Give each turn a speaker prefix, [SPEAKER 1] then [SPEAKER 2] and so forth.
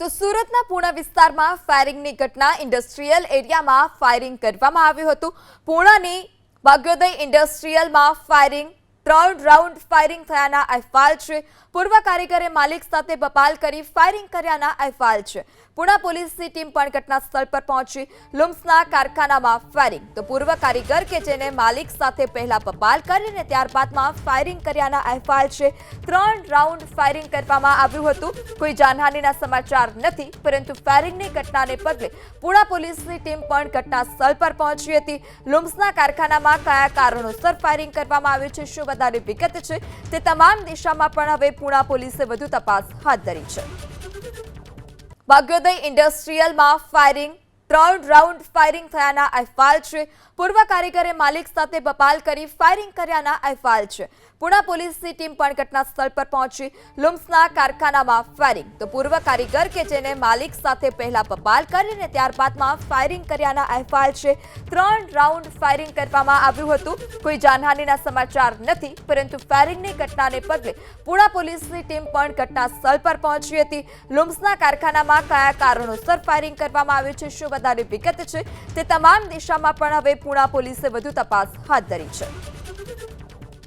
[SPEAKER 1] તો સુરતના પૂણા વિસ્તારમાં ફાયરિંગની ઘટના ઇન્ડસ્ટ્રીયલ એરિયામાં ફાયરિંગ કરવામાં આવ્યું હતું. પૂણાની ભાગ્યોદય ઇન્ડસ્ટ્રીયલમાં ફાયરિંગ ત્રણ રાઉન્ડ ફાયરિંગ થયાના અહેવાલ છે. પૂર્વ કારીગરે માલિક સાથે બપાલ કરી ફાયરિંગ કર્યાના અહેવાલ છે. પુણા પોલીસની ટીમ પણ ઘટના સ્થળ પર પહોંચી. લુમ્સના કારખાનામાં ફાયરિંગ. તો પૂર્વ કારીગર કે જેને માલિક સાથે પહેલા બપાલ કરીને ત્યારબાદમાં ફાયરિંગ કર્યાના અહેવાલ છે. ત્રણ રાઉન્ડ ફાયરિંગ કરવામાં આવ્યું હતું. કોઈ જાનહાનિના સમાચાર નથી, પરંતુ ફાયરિંગની ઘટનાને પગલે પુણા પોલીસની ટીમ પણ ઘટના સ્થળ પર પહોંચી હતી. લુમ્સના કારખાનામાં કયા કારણોસર ફાયરિંગ કરવામાં આવ્યું છે, શું વધારે વિગત છે. તે તમામ દિશામાં પણ હવે પૂણા પોલીસે વધુ તપાસ હાથ ધરી છે. ભાગ્યોદય ઇન્ડસ્ટ્રીયલમાં ફાયરિંગ ત્રણ રાઉન્ડ ફાયરિંગ થયાના અહેવાલ છે. પૂર્વ કારીગરે માલિક સાથે બપાલ કરી ફાયરિંગ કર્યાના અહેવાલ છે. પુણા પોલીસની ટીમ પણ ઘટના સ્થળ પર પહોંચી. લુમ્સના કારખાનામાં ફાયરિંગ. તો પૂર્વ કારીગર કે જેને માલિક સાથે પહેલા બપાલ કરીને ત્યારબાદમાં ફાયરિંગ કર્યાના અહેવાલ છે. ત્રણ રાઉન્ડ ફાયરિંગ કરવામાં આવ્યું હતું. કોઈ જાનહાનિના સમાચાર નથી, પરંતુ ફાયરિંગની ઘટનાને પગલે પુણા પોલીસની ટીમ પણ ઘટના સ્થળ પર પહોંચી હતી. લુમ્સના કારખાનામાં કયા કારણોસર ફાયરિંગ કરવામાં આવ્યું છે, શું વધારે વિગત છે તે તમામ દિશામાં પણ હવે પૂણા પોલીસે વધુ તપાસ હાથ ધરી છે.